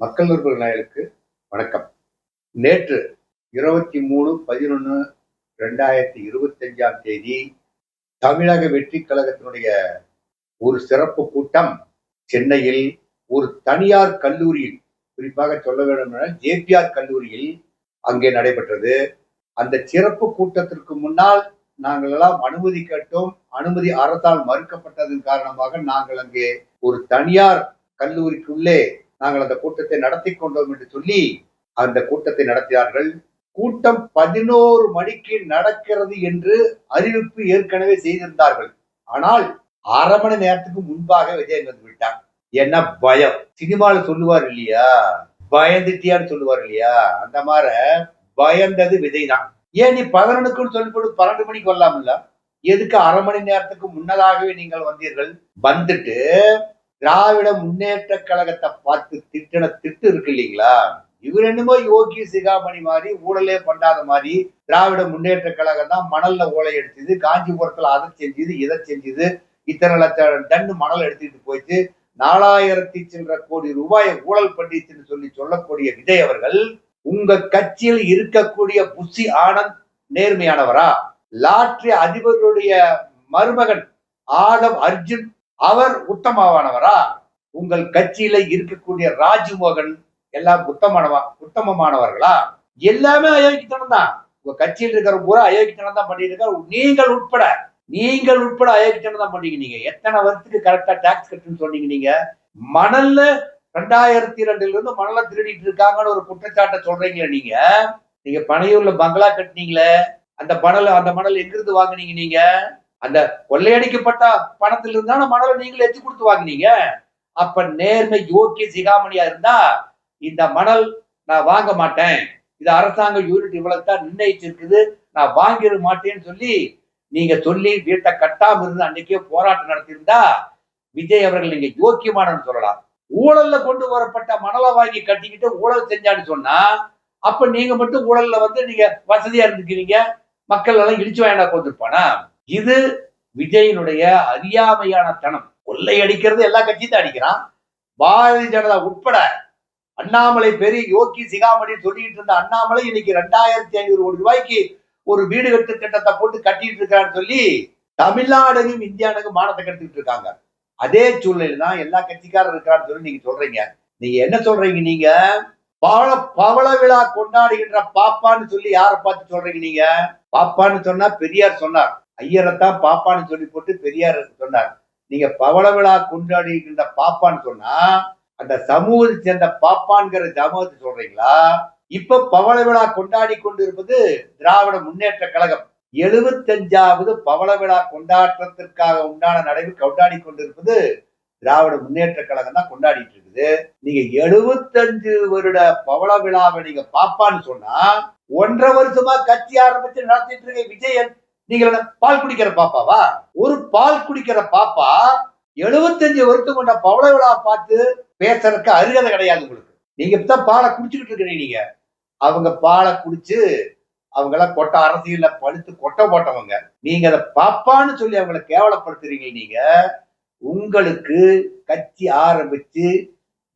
மக்கள் நிருபர் நாயலுக்கு வணக்கம். நேற்று இருபத்தி மூணு பதினொன்று ரெண்டாயிரத்தி இருபத்தஞ்சாம் தேதி தமிழக வெற்றி கழகத்தினுடைய ஒரு சிறப்பு கூட்டம் சென்னையில் ஒரு தனியார் கல்லூரியில் குறிப்பாக சொல்ல வேண்டும் என்றால் ஜேபிஆர் கல்லூரியில் அங்கே நடைபெற்றது. அந்த சிறப்பு கூட்டத்திற்கு முன்னால் நாங்கள் எல்லாம் அனுமதி கேட்டோம். அனுமதி அரசால் மறுக்கப்பட்டதன் காரணமாக நாங்கள் அங்கே ஒரு தனியார் கல்லூரிக்குள்ளே நாங்கள் அந்த கூட்டத்தை நடத்தி கொண்டோம் என்று சொல்லி அந்த கூட்டத்தை நடத்தினார்கள். கூட்டம் பதினோரு மணிக்கு நடக்கிறது என்று அறிவிப்பு ஏற்கனவே செய்திருந்தார்கள். ஆனால் அரை மணி நேரத்துக்கு முன்பாக விஜய் வந்து விட்டான். என்ன பயம்? சினிமால சொல்லுவார் இல்லையா? பயந்துட்டியான்னு சொல்லுவார் இல்லையா? அந்த மாதிரி பயந்தது விஜய் தான். ஏன் நீ பதினொன்னுக்குன்னு சொல்லி பன்னெண்டு மணிக்கு வரலாம்ல? எதுக்கு அரை மணி நேரத்துக்கு முன்னதாகவே நீங்கள் வந்தீர்கள்? வந்துட்டு திராவிட முன்னேற்ற கழகத்தை பார்த்து திட்டின திட்டு இருக்கு இல்லைங்களா? இவர் என்னமோ யோகி சிகாமணி மாதிரி ஊழலே பண்ணாத மாதிரி திராவிட முன்னேற்ற கழகம் தான் மணல்ல ஓலை எடுத்தது காஞ்சிபுரத்துல அதை செஞ்சது இதை செஞ்சது இத்தனை லட்சம் டன் மணல் எடுத்துட்டு போயிட்டு நாலாயிரத்தி சில்லற கோடி ரூபாயை ஊழல் பண்ணிச்சுன்னு சொல்லி சொல்லக்கூடிய விஜய் அவர்கள் உங்க கட்சியில் இருக்கக்கூடிய புஷி ஆனந்த் நேர்மையானவரா? லாட்ரி அதிபருடைய மருமகன் ஆதம் அர்ஜுன் அவர் உத்தமமானவரா? உங்கள் கட்சியில இருக்கக்கூடிய ராஜ்மோகன் எல்லாம் உத்தமானவா உத்தமமானவர்களா? எல்லாமே அயோக்கித்தனம் தான். உங்க கட்சியில் இருக்கிற பூரா அயோக்கித்தனம் தான் பண்ணிட்டு இருக்காரு. நீங்கள் உட்பட நீங்கள் உட்பட அயோக்கித்தனம் தான் பண்ணீங்க நீங்க. எத்தனை வருஷத்துக்கு கரெக்டா டாக்ஸ் கட்டுன்னு சொன்னீங்க நீங்க? மணல்ல ரெண்டாயிரத்தி ரெண்டுல இருந்து மணலை திருடிட்டு இருக்காங்கன்னு ஒரு குற்றச்சாட்டை சொல்றீங்க நீங்க? நீங்க பனையூர்ல பங்களா கட்டினீங்களே அந்த மணல் அந்த மணல் எங்கிருந்து வாங்குனீங்க நீங்க? அந்த கொள்ளையடிக்கப்பட்ட பணத்துல இருந்தான மணலை நீங்களே எத்தி கொடுத்து வாங்குனீங்க. அப்ப நேர்மை யோக்கிய சிகாமணியா இருந்தா இந்த மணல் நான் வாங்க மாட்டேன். இது அரசாங்க யூனிட் இவ்வளவு தான் நிர்ணயிச்சிருக்குது. நான் வாங்கிட மாட்டேன்னு சொல்லி நீங்க சொல்லி வீட்டை கட்டாம இருந்து அன்னைக்கே போராட்டம் நடத்தியிருந்தா விஜய் அவர்கள் நீங்க யோக்கியமானன்னு சொல்லலாம். ஊழல்ல கொண்டு வரப்பட்ட மணலை வாங்கி கட்டிக்கிட்டு ஊழல் செஞ்சான்னு சொன்னா அப்ப நீங்க மட்டும் ஊழல்ல வந்து நீங்க வசதியா இருந்துக்கிறீங்க மக்கள் எல்லாம் இடிச்சு வாங்கினா கொண்டிருப்பானா இது விஜயனுடைய அறியாமையான தனம். கொள்ளை அடிக்கிறது எல்லா கட்சியும் தான் அடிக்கிறான். பாரதிய ஜனதா உட்பட அண்ணாமலை பெரிய யோகி சிகாமணி சொல்லிட்டு இருந்த அண்ணாமலை இன்னைக்கு ரெண்டாயிரத்தி ஐநூறு கோடி ரூபாய்க்கு ஒரு வீடு கட்டு திட்டத்தை போட்டு கட்டிட்டு இருக்கான்னு சொல்லி தமிழ்நாடுக்கும் இந்தியாவுக்கும் மானத்தை கட்டிட்டு இருக்காங்க. அதே சூழ்நிலை தான் எல்லா கட்சிக்காரர் இருக்கிறான்னு சொல்லி நீங்க சொல்றீங்க. நீங்க என்ன சொல்றீங்க நீங்க? பவள பவள விழா கொண்டாடுகின்ற பாப்பான்னு சொல்லி யாரை பார்த்து சொல்றீங்க நீங்க? பாப்பான்னு சொன்னா பெரியார் சொன்னார். ஐயரைத்தான் பாப்பான்னு சொல்லி போட்டு பெரியார் சொன்னார். நீங்க பவள விழா கொண்டாடுகின்ற பாப்பான்னு சொன்னா அந்த சமூகத்தை சேர்ந்த பாப்பான்கிற சமூகத்தை சொல்றீங்களா? இப்ப பவள விழா கொண்டாடி கொண்டு இருப்பது திராவிட முன்னேற்ற கழகம். எழுபத்தஞ்சாவது பவள விழா கொண்டாட்டத்திற்காக உண்டான நடைவு கொண்டாடி கொண்டிருப்பது திராவிட முன்னேற்ற கழகம் தான் கொண்டாடிட்டு இருக்குது. நீங்க எழுபத்தஞ்சு வருட பவள விழாவை நீங்க பாப்பான்னு சொன்னா ஒன்றரை வருஷமா கட்சி ஆரம்பிச்சு நடத்திட்டு இருக்க விஜயன் நீங்க பால் குடிக்கிற பாப்பாவா? ஒரு பால் குடிக்கிற பாப்பா எழுபத்தஞ்சு வருஷம் கொண்ட பவள விழா பார்த்து பேசுறதுக்கு அருகதை கிடையாது உங்களுக்கு. நீங்க இப்பதான் பாலை குடிச்சுக்கிட்டு இருக்கிறீங்க நீங்க. அவங்க பாலை குடிச்சு அவங்க எல்லாம் கொட்ட அரசியல்ல படுத்து கொட்டை போட்டவங்க. நீங்க அதை பாப்பான்னு சொல்லி அவங்கள கேவலப்படுத்துறீங்க நீங்க. உங்களுக்கு கட்சி ஆரம்பிச்சு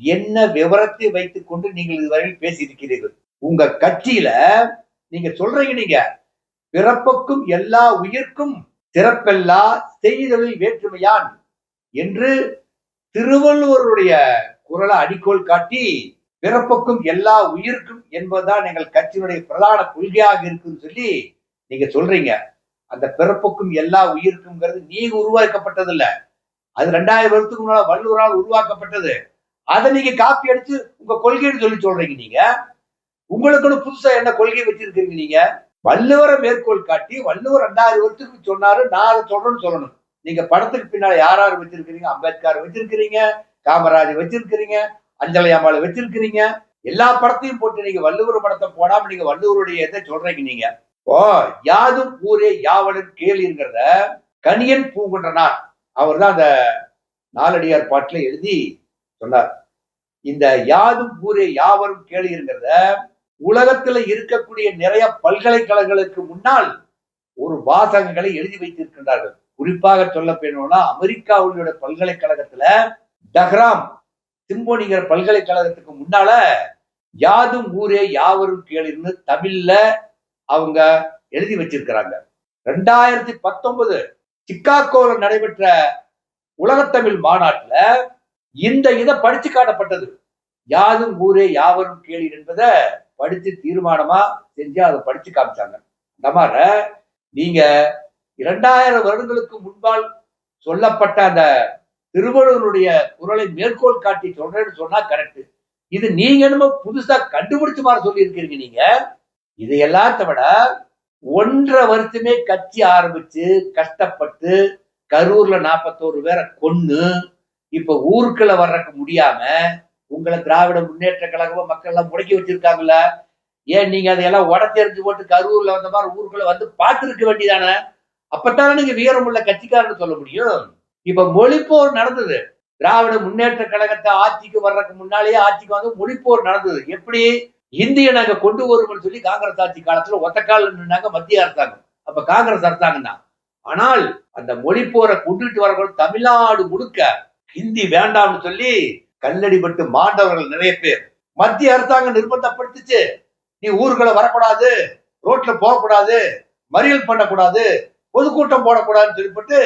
என்ன விவரத்தை வைத்துக் கொண்டு நீங்கள் இதுவரையில் பேசியிருக்கிறீர்கள். உங்க கட்சியில நீங்க சொல்றீங்க நீங்க. பிறப்புக்கும் எல்லா உயிர்க்கும் சிறப்பெல்லா செய்தொழில் வேற்றுமையான் என்று திருவள்ளுவருடைய குரலை அடிக்கோல் காட்டி பிறப்புக்கும் எல்லா உயிருக்கும் என்பதுதான் எங்கள் கட்சியினுடைய பிரதான கொள்கையாக இருக்குன்னு சொல்லி நீங்க சொல்றீங்க. அந்த பிறப்புக்கும் எல்லா உயிருக்கும்ங்கிறது நீங்க உருவாக்கப்பட்டது இல்ல அது ரெண்டாயிரம் வருஷத்துக்கு முன்னால வள்ளுவரால் உருவாக்கப்பட்டது. அதை நீங்க காப்பி அடிச்சு உங்க கொள்கைன்னு சொல்லி சொல்றீங்க நீங்க. உங்களுக்குன்னு புதுசா என்ன கொள்கை வச்சிருக்கீங்க நீங்க? வள்ளுவரை மேற்கோள் காட்டி வள்ளுவர் ரெண்டாயிரம் வருஷத்துக்கு சொன்னாரு நான் அதை சொல்றேன்னு சொல்லணும். நீங்க படத்துக்கு பின்னால யார் யார் வச்சிருக்கிறீங்க? அம்பேத்கர் வச்சிருக்கிறீங்க காமராஜ் வச்சிருக்கிறீங்க அஞ்சலி அம்மாள் வச்சிருக்கிறீங்க. எல்லா படத்தையும் போட்டு நீங்க வள்ளுவர் படத்தை போடாம நீங்க வள்ளுவருடைய இதை சொல்றீங்க நீங்க. ஓ யாதும் ஊரே யாவனும் கேளுங்கிறத கணியன் பூங்குன்றனார். அவர் தான் அந்த நாலடியார் பாட்டுல எழுதி சொன்னார். இந்த யாதும் ஊரே யாவரும் கேளுங்கிறத உலகத்துல இருக்கக்கூடிய நிறைய பல்கலைக்கழகங்களுக்கு முன்னால் ஒரு வாசகங்களை எழுதி வைத்திருக்கின்றார்கள். குறிப்பாக சொல்ல போனோம்னா அமெரிக்காவுடைய பல்கலைக்கழகத்துல டஹ்ராம் சிம்போனிங்கிற பல்கலைக்கழகத்துக்கு முன்னால யாதும் ஊரே யாவரும் கேளுன்னு தமிழ்ல அவங்க எழுதி வச்சிருக்கிறாங்க. ரெண்டாயிரத்தி பத்தொன்பது சிக்காகோல நடைபெற்ற உலகத்தமிழ் மாநாட்டுல இந்த இதை படிச்சு காட்டப்பட்டது. யாதும் ஊரே யாவரும் கேளீர் என்பதை படிச்சு தீர்மானமா செஞ்சு அதை படிச்சு காமிச்சாங்க. அந்த மாதிரி நீங்க இரண்டாயிரம் வருடங்களுக்கு முன்பால் சொல்லப்பட்ட அந்த திருவள்ளுவருடைய குரலை மேற்கோள் காட்டி சொல்றேன்னு சொன்னா கரெக்ட் இது நீங்க என்னமோ புதுசா கண்டுபிடிச்ச மாதிரி சொல்லி நீங்க. இது எல்லாத்த விட ஒன்றரை வருஷமே கட்சி ஆரம்பிச்சு கஷ்டப்பட்டு கரூர்ல நாற்பத்தோரு பேரை கொன்னு இப்ப ஊருக்குள்ள வர்றதுக்கு முடியாம உங்களை திராவிட முன்னேற்ற கழகமும் மக்கள் எல்லாம் முடக்கி வச்சிருக்காங்கல்ல? ஏன் நீங்க அதையெல்லாம் உடத்தெறிஞ்சு போட்டு கரூர்ல வந்த மாதிரி ஊருக்குள்ள வந்து பார்த்துருக்க வேண்டியதானே? அப்பத்தானே நீங்க வீரமுள்ள கட்சிக்காரன்னு சொல்ல முடியும். இப்ப மொழிப்போர் நடந்தது. திராவிட முன்னேற்ற கழகத்தை ஆட்சிக்கு வர்றதுக்கு முன்னாலேயே ஆட்சிக்கு வந்து மொழிப்போர் நடந்தது. எப்படி? இந்திய நாங்க கொண்டு வருவோம்னு சொல்லி காங்கிரஸ் ஆட்சி காலத்துல ஒத்தக்கால் நின்னாங்க மத்திய அரசாங்கம். அப்ப காங்கிரஸ் அரசாங்கம் தான். ஆனால் அந்த மொழிப்போரை கொண்டுட்டு வரவங்க தமிழ்நாடு முழுக்க ஹிந்தி வேண்டாம்னு சொல்லி கல்லடிபட்டு மாண்டவர்கள் நிறைய பேர். மத்திய அரசாங்கம் நிர்பந்தப்படுத்துச்சு. நீ ஊர்களை வரக்கூடாது ரோட்ல போகக்கூடாது மறியல் பண்ணக்கூடாது பொதுக்கூட்டம் போடக்கூடாதுன்னு சொல்லிப்பட்டு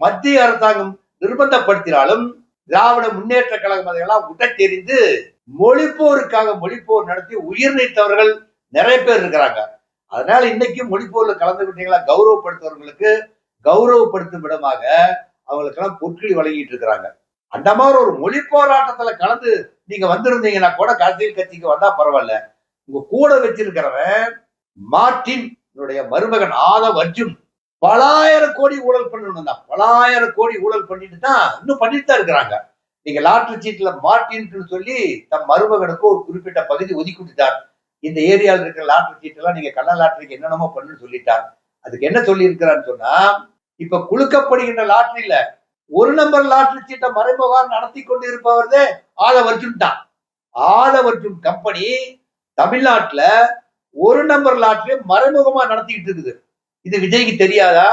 மத்திய அரசாங்கம் நிர்பந்தப்படுத்தினாலும் திராவிட முன்னேற்ற கழகம் அதையெல்லாம் உடத்தெறிந்து மொழிப்போருக்காக மொழிப்போர் நடத்தி உயிர் நீத்தவர்கள் நிறைய பேர் இருக்கிறாங்க. அதனால இன்னைக்கு மொழிப்போர்ல கலந்துகிட்டீங்களா கௌரவப்படுத்துறவங்களுக்கு கௌரவப்படுத்தும் விதமாக அவங்களுக்கெல்லாம் பொற்களி வழங்கிட்டு இருக்கிறாங்க. அந்த மாதிரி ஒரு மொழி போராட்டத்துல கலந்து நீங்க வந்திருந்தீங்கன்னா கூட அரசியல் கட்சிக்கு வந்தா பரவாயில்ல. உங்க கூட வச்சிருக்கிறவன் மார்டின் மருமகன் ஆதவ் அர்ஜுன். பலாயிரம் கோடி ஊழல் பண்ணணும் தான் பலாயிரம் கோடி ஊழல் பண்ணிட்டு தான் இன்னும் பண்ணிட்டு தான் இருக்கிறாங்க. நீங்க லாட்ரி சீட்ல மார்டின்னு சொல்லி தம் மருமகனுக்கு ஒரு குறிப்பிட்ட பகுதி ஒதுக்கி விட்டுட்டார். இந்த ஏரியாவில் இருக்கிற லாட்ரி சீட் எல்லாம் நீங்க கள்ள லாட்ரிக்கு என்னென்னமோ பண்ணுன்னு சொல்லிட்டார். அதுக்கு என்ன சொல்லி இருக்கிறான்னு சொன்னா இப்ப குலுக்கப்படுகின்ற லாட்ரியில ஒரு நம்பர் லாட்டரி சீட்டை மறைமுகம் நடத்தி கொண்டு இருப்பவர்தே ஆதவர்ஜுன் தான். ஆதவர்ஜுன் கம்பெனி தமிழ்நாட்டுல ஒரு நம்பர் லாட்டரி மறைமுகமா நடத்திக்கிட்டு இருக்குது. இது விஜய்க்கு தெரியாதா?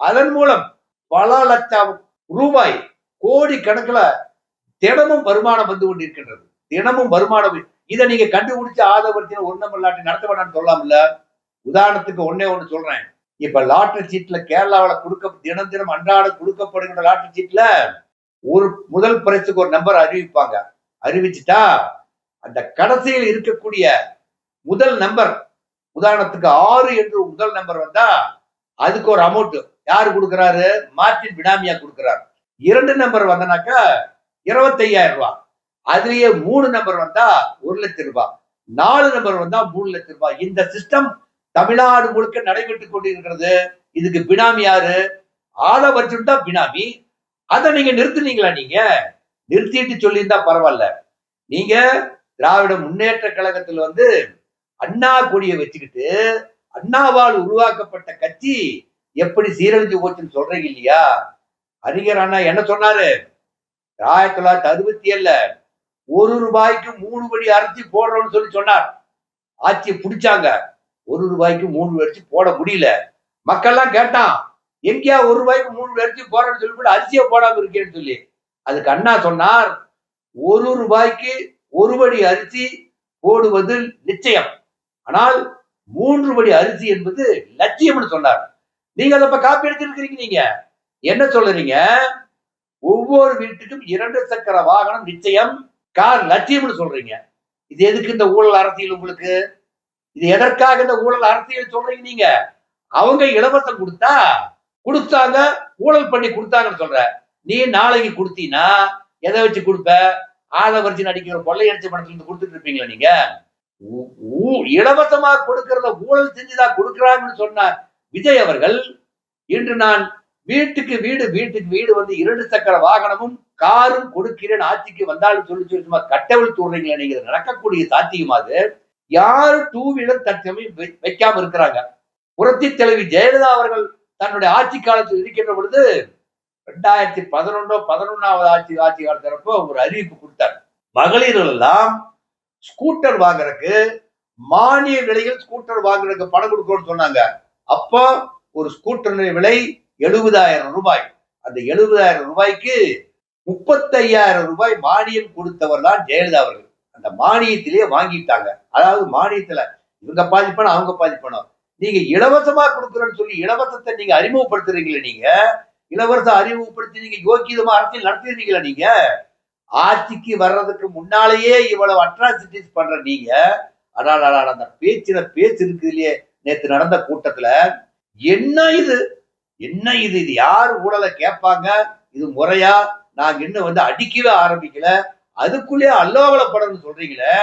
அதன் மூலம் பல லட்சம் ரூபாய் கோடி கணக்குல தினமும் வருமானம் வந்து கொண்டிருக்கின்றது. தினமும் வருமானம் இதை நீங்க கண்டுபிடிச்சு ஆதவர்த்தின ஒரு நம்பர் லாட்டரி நடத்த வேண்டாம்னு சொல்லலாம்ல உதாரணத்துக்கு ஒன்னே ஒண்ணு சொல்றேன். இப்ப லாட்டரி சீட்ல கேரளாவில் கொடுக்க தினம் தினம் அன்றாடம் கொடுக்கப்படுகின்ற லாட்டரி சீட்ல ஒரு முதல் பரிசுக்கு ஒரு நம்பர் அறிவிப்பாங்க. அறிவிச்சுட்டா அந்த கடைசியில் இருக்கக்கூடிய முதல் நம்பர் உதாரணத்துக்கு ஆறு என்று முதல் நம்பர் வந்தா அதுக்கு ஒரு அமௌண்ட் யாரு கொடுக்கறாரு? மார்டின் பினாமியா கொடுக்கறாரு. இரண்டு நம்பர் வந்தனாக்கா இருபத்தையாயிரம் ரூபாய். அதுலயே மூணு நம்பர் வந்தா ஒரு லட்சம் ரூபாய். நாலு நம்பர் வந்தா மூணு லட்சம் ரூபாய். இந்த சிஸ்டம் தமிழ்நாடு முழுக்க நடைபெற்று கொண்டிருக்கிறது. இதுக்கு பினாமி யாரு? ஆதவர்ஜுன் தான் பினாமி. அதை நீங்க நிறுத்துனீங்களா நீங்க? நிறுத்திட்டு சொல்லியிருந்தா பரவாயில்ல. நீங்க திராவிட முன்னேற்ற கழகத்துல வந்து அண்ணா கொடியை வச்சுக்கிட்டு அண்ணாவால் உருவாக்கப்பட்ட கட்சி எப்படி சீரழிஞ்சு போச்சுன்னு சொல்றீங்க இல்லையா? அறிஞர் அண்ணா என்ன சொன்னாரு? ஆயிரத்தி தொள்ளாயிரத்தி அறுபத்தி ஏழுல ஒரு ரூபாய்க்கு மூணு படி அரைச்சி போடுறோம்னு சொல்லி சொன்னார். ஆட்சி பிடிச்சாங்க. ஒரு ரூபாய்க்கு மூணு அரிசி போட முடியல. மக்கள்லாம் கேட்டான் எங்கேயா ஒரு ரூபாய்க்கு மூணு அரிசி போறேன்னு கூட அரிசியை போடாம இருக்கேன்னு சொல்லி. அதுக்கு அண்ணா சொன்னார் ஒரு ரூபாய்க்கு ஒரு படி அரிசி போடுவது நிச்சயம். ஆனால் மூன்று படி அரிசி என்பது லட்சியம்னு சொன்னார். நீங்க அதை இப்ப காப்பி எடுத்திருக்கிறீங்க நீங்க. என்ன சொல்றீங்க? ஒவ்வொரு வீட்டுக்கும் இரண்டு சக்கர வாகனம் நிச்சயம் கார் லட்சியம்னு சொல்றீங்க. இது எதுக்கு இந்த ஊழல் அரசியல் உங்களுக்கு? இது எதற்காக இந்த ஊழல் அரசியல் சொல்றீங்க நீங்க? அவங்க இலவசம் கொடுத்தா கொடுத்தாங்க ஊழல் பண்ணி கொடுத்தாங்கன்னு சொல்ற. நீ நாளைக்கு கொடுத்தீங்கன்னா எதை வச்சு கொடுப்ப? ஆதவர்ச்சி நடிக்கிற கொள்ளையடிச்ச படத்துல இருந்து கொடுத்துட்டு இருப்பீங்களா நீங்க? இலவசமா கொடுக்கறத ஊழல் செஞ்சுதான் கொடுக்கறாங்கன்னு சொன்ன விஜய் அவர்கள் இன்று நான் வீட்டுக்கு வீடு வீட்டுக்கு வீடு வந்து இரண்டு சக்கர வாகனமும் காரும் கொடுக்கிறேன் ஆட்சிக்கு வந்தாலும் சொல்லி சொல்லி சும்மா கட்டவில் தூடுறீங்களா நீங்க நடக்கக்கூடிய சாத்தியமாது யாரும் டூ வீலர் தற்சமயம் வை- வைக்காம இருக்கிறாங்க. புரட்சி தலைவி ஜெயலலிதா அவர்கள் தன்னுடைய ஆட்சி காலத்தில் இருக்கின்ற பொழுது ரெண்டாயிரத்தி பதினொன்றோ பதினொன்னாவது ஆட்சி ஆட்சி காலத்திறப்போ ஒரு அறிவிப்பு கொடுத்தார். மகளிர்கள் எல்லாம் ஸ்கூட்டர் வாங்குறதுக்கு மானிய விலையில் ஸ்கூட்டர் வாங்குறதுக்கு பணம் கொடுக்கணும்னு சொன்னாங்க. அப்போ ஒரு ஸ்கூட்டர் விலை எழுபதாயிரம் ரூபாய். அந்த எழுபதாயிரம் ரூபாய்க்கு முப்பத்தையாயிரம் ரூபாய் மானியம் கொடுத்தவர் தான் ஜெயலலிதா அவர்கள். அந்த மானியத்திலேயே வாங்கிட்டாங்க. அதாவது மானியத்துல இவங்க பாதி பணம் அவங்க பாதி பணம். நீங்க இலவசமா கொடுக்குறேன்னு சொல்லி இலவசத்தை நீங்க அறிமுகப்படுத்துறீங்களே நீங்க இலவசம் அறிமுகப்படுத்தி நீங்க யோக்கியதமா அரசியல் நடத்திடுறீங்களா நீங்க ஆட்சிக்கு வர்றதுக்கு முன்னாலேயே இவ்வளவு அட்ராசிட்டிஸ் பண்ற நீங்க ஆனால் அந்த பேச்சில பேச்சு இருக்குது இல்லையே நேற்று நடந்த கூட்டத்துல என்ன இது? என்ன இது? இது யார் ஊழலை கேட்பாங்க? இது முறையா? நாங்க இன்னும் வந்து அடிக்கவே ஆரம்பிக்கல. அதுக்குள்ளேயே அல்லோகலப்படணும்னு சொல்றீங்களே?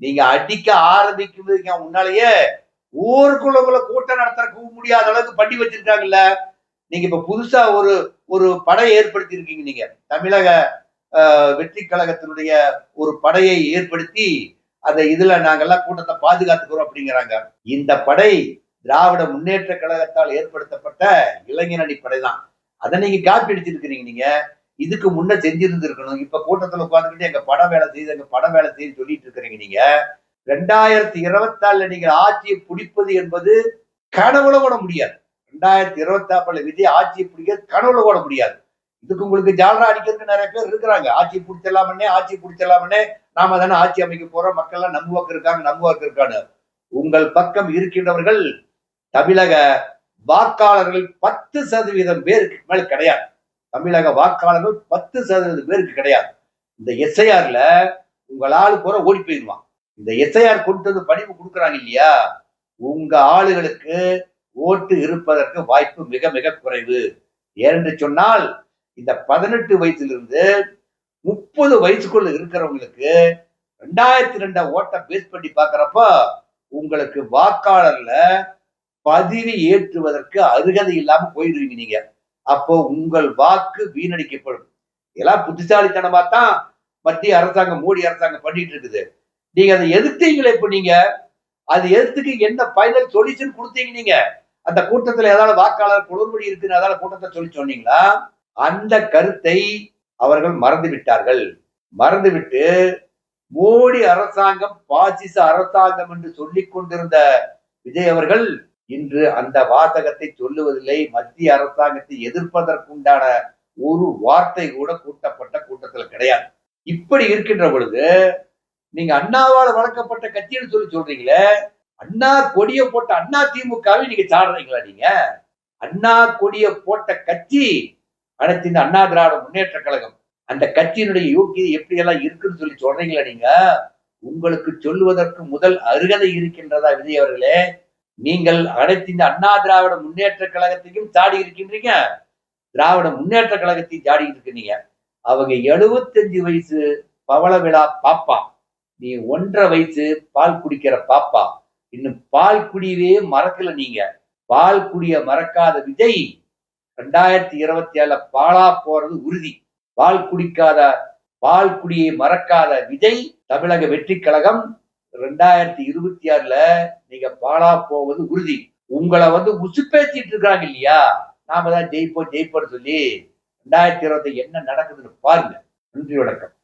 நீங்க அடிக்க ஆரம்பிக்கிறதுக்கு முன்னாலேயே ஊருக்குள்ளக்குள்ள கூட்டம் நடத்த முடியாத அளவுக்கு பண்ணி வச்சிருக்காங்கல்ல? நீங்க இப்ப புதுசா ஒரு ஒரு படை ஏற்படுத்தி இருக்கீங்க நீங்க. தமிழக ஆஹ், வெற்றி கழகத்தினுடைய ஒரு படையை ஏற்படுத்தி அந்த இதுல நாங்கெல்லாம் கூட்டத்தை பாதுகாத்துக்கிறோம் அப்படிங்கிறாங்க. இந்த படை திராவிட முன்னேற்ற கழகத்தால் ஏற்படுத்தப்பட்ட இளைஞரணி படை தான் அதை நீங்க காப்பி அடிச்சிருக்கிறீங்க நீங்க. இதுக்கு முன்ன செஞ்சிருந்திருக்கணும். இப்ப கூட்டத்துல உட்காந்துக்கிட்டு எங்க படம் வேலை செய்யுது எங்க படம் வேலை செய்யுது சொல்லிட்டு இருக்கிறீங்க நீங்க. ரெண்டாயிரத்தி இருபத்தாறுல நீங்க ஆட்சியை பிடிப்பது என்பது கனவுல கூட முடியாது. ரெண்டாயிரத்தி இருபத்தி விஜய் ஆட்சியை பிடிக்க கனவுல கூட முடியாது. இதுக்கு உங்களுக்கு ஜாலரா அடிக்கிறதுக்கு நிறைய பேர் இருக்கிறாங்க. ஆட்சி பிடிச்சலாமன்னே ஆட்சி பிடிச்சலாமன்னே நாம தானே ஆட்சி அமைக்க போறோம். மக்கள் எல்லாம் நம்புவாக்கு இருக்காங்க நம்புவாக்கு இருக்கான்னு. உங்கள் பக்கம் இருக்கின்றவர்கள் தமிழக வாக்காளர்கள் பத்து சதவீதம் பேருக்கு மேல் கிடையாது. தமிழக வாக்காளர்கள் பத்து சதவீதம் பேருக்கு கிடையாது. இந்த எஸ்ஐஆர்ல உங்கள் ஆளு பூரா ஓடி போயிடுவான். இந்த எஸ்ஐஆர் கொண்டு வந்து படிப்பு கொடுக்குறாங்க இல்லையா? உங்க ஆளுகளுக்கு ஓட்டு இருப்பதற்கு வாய்ப்பு மிக மிக குறைவு. ஏனென்று சொன்னால் இந்த பதினெட்டு வயசுலிருந்து முப்பது வயசுக்குள்ள இருக்கிறவங்களுக்கு ரெண்டாயிரத்தி ரெண்டா ஓட்டை பேஸ் பண்ணி பாக்குறப்ப உங்களுக்கு வாக்காளர்ல பதிவு ஏற்றுவதற்கு அருகதை இல்லாம போயிடுவீங்க நீங்க. அப்போ உங்கள் வாக்கு வீணடிக்கப்படும். இதெல்லாம் புத்திசாலித்தனமா தான் மத்திய அரசாங்கம் மோடி அரசாங்கம் பண்ணிட்டு இருக்குது நீங்க அதை எதிர்த்தீங்களே இப்ப நீங்க? அது எதிர்த்துக்கு என்ன ஃபைனல் சொல்யூஷன் கொடுத்தீங்க நீங்க? அந்த கூட்டத்துல ஏதாவது வாக்காளர் குளறுபடி இருக்குன்னு ஏதாவது கூட்டத்தை சொல்லி சொன்னீங்களா? அந்த கருத்தை அவர்கள் மறந்து விட்டார்கள். மறந்துவிட்டு மோடி அரசாங்கம் பாசிச அரசாங்கம் என்று சொல்லிக் கொண்டிருந்த விஜய் அவர்கள் இன்று அந்த வாசகத்தை சொல்லுவதில்லை. மத்திய அரசாங்கத்தை எதிர்ப்பதற்குண்டான ஒரு வார்த்தை கூட கூட்டப்பட்ட கூட்டத்தில் கிடையாது. இப்படி இருக்கின்ற பொழுது நீங்க அண்ணாவால் வளர்க்கப்பட்ட கட்சின்னு சொல்லி சொல்றீங்களே அண்ணா கொடிய போட்ட அண்ணா திமுகவை நீங்க சாடுறீங்களா நீங்க? அண்ணா கொடிய போட்ட கட்சி அனைத்து இந்த அண்ணா திராவிட முன்னேற்ற கழகம் அந்த கட்சியினுடைய யோக்கியதை எப்படி எல்லாம் இருக்குன்னு சொல்லி சொல்றீங்களா நீங்க? உங்களுக்கு சொல்லுவதற்கு முதல் அருகதை இருக்கின்றதா விஜய் அவர்களே? நீங்கள் அனைத்து இந்த அண்ணா திராவிட முன்னேற்ற கழகத்தையும் தாடி இருக்கின்றீங்க. திராவிட முன்னேற்ற கழகத்தையும் தாடி இருக்கிறீங்க அவங்க எழுபத்தஞ்சு வயசு பவள விழா பாப்பா. நீ ஒன்றரை வயசு பால் குடிக்கிற பாப்பா. இன்னும் பால் குடியவே மறக்கல நீங்க. பால் குடிய மறக்காத விஜய் ரெண்டாயிரத்தி இருபத்தி ஏழுல பாலா போறது உறுதி. பால் குடிக்காத பால் குடியை மறக்காத விஜய் தமிழக வெற்றி கழகம் ரெண்டாயிரத்தி இருபத்தி ஆறுல நீங்க பாலா போவது உறுதி. உங்களை வந்து உசுப்பேத்திட்டு இருக்காங்க இல்லையா? நாம தான் ஜெயிப்போம் ஜெயிப்போம்னு சொல்லி ரெண்டாயிரத்தி இருபத்தி என்ன நடக்குதுன்னு பாருங்க. நன்றி வணக்கம்